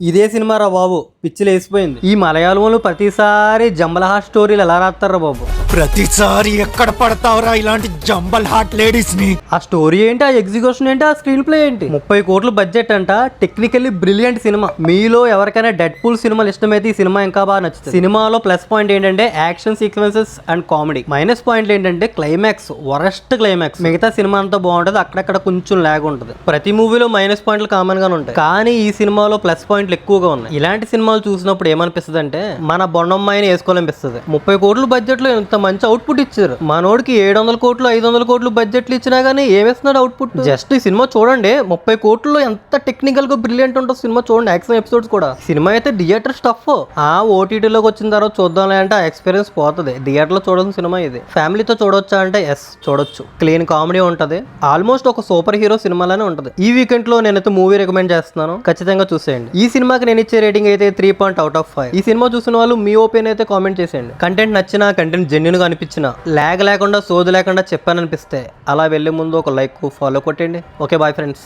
ఇదే సినిమా రా బాబు పిచ్చిలేసిపోయింది. ఈ మలయాళంలో ప్రతిసారి జంబలహా స్టోరీలు ఎలా రాస్తారా బాబు? ప్రతిసారి ఎక్కడ పడతావురా ఇలాంటి జంబల్ హాట్ లేడీస్ని? ఆ స్టోరీ ఏంటి? ఆ ఎగ్జిక్యూషన్ ఏంటి? ఆ స్క్రీన్ ప్లే ఏంటి? ముప్పై కోట్ల బడ్జెట్ అంట. టెక్నికల్లీ బ్రిలియంట్ సినిమా. మీలో ఎవరికైనా డెడ్ పూల్ సినిమాలు ఇష్టమైతే ఈ సినిమా ఇంకా బాగా నచ్చుతుంది. సినిమాలో ప్లస్ పాయింట్ ఏంటంటే action sequences and comedy. Minus point ఏంటంటే క్లైమాక్స్. Worst climax. మిగతా సినిమా అంతా బాగుంటది. అక్కడక్కడ కొంచెం లాగ్ ఉంటుంది. ప్రతి మూవీలో మైనస్ పాయింట్లు కామన్ గానే ఉంటాయి. కానీ ఈ సినిమాలో ప్లస్ పాయింట్లు ఎక్కువగా ఉన్నాయి. ఇలాంటి సినిమాలు చూసినప్పుడు ఏమనిపిస్తుంది అంటే మన బొండమ్మాయిని వేసుకోవాలనిపిస్తుంది. ముప్పై కోట్ల బడ్జెట్లో ఇంత మంచి అవుట్పుట్ ఇచ్చారు. మనోడికి ఏడు వందల కోట్లు ఐదు వందల కోట్లు బడ్జెట్లు ఇచ్చినా గానీ ఏమిస్తున్నాడు అవుట్పుట్ జస్ట్ ఈ సినిమా చూడండి. ముప్పై కోట్లలో ఎంత టెక్నికల్గా బ్రిలియంట్ ఉంటుందో సినిమా చూడండి. యాక్షన్ ఎపిసోడ్స్ కూడా. సినిమా అయితే థియేటర్ స్టఫ్ ఆ ఓటీటీలోకి వచ్చిన తర్వాత చూద్దాం అంటే ఆ ఎక్స్పీరియన్స్ పోతుంది. థియేటర్లో చూడాల్సిన సినిమా ఇది. ఫ్యామిలీతో చూడొచ్చా అంటే ఎస్ చూడొచ్చు. క్లీన్ కామెడీ ఉంటది. ఆల్మోస్ట్ ఒక సూపర్ హీరో సినిమాలానే ఉంటది. ఈ వీకెండ్లో నేనైతే మూవీ రికమెండ్ చేస్తున్నాను. ఖచ్చితంగా చూసేయండి. ఈ సినిమాకి నేను ఇచ్చే రేటింగ్ అయితే three point out of five ఈ సినిమా చూసిన వాళ్ళు మీ ఓపెన్ అయితే కామెంట్ చేసేయండి. కంటెంట్ నచ్చిన కంటెంట్ జెన్యున్ నేను అనిపించిన ల్యాగ్ లేకుండా సోదు లేకుండా చెప్పాననిపిస్తే అలా వెళ్ళే ముందు ఒక లైక్ ఫాలో కొట్టండి ఓకే బాయ్ ఫ్రెండ్స్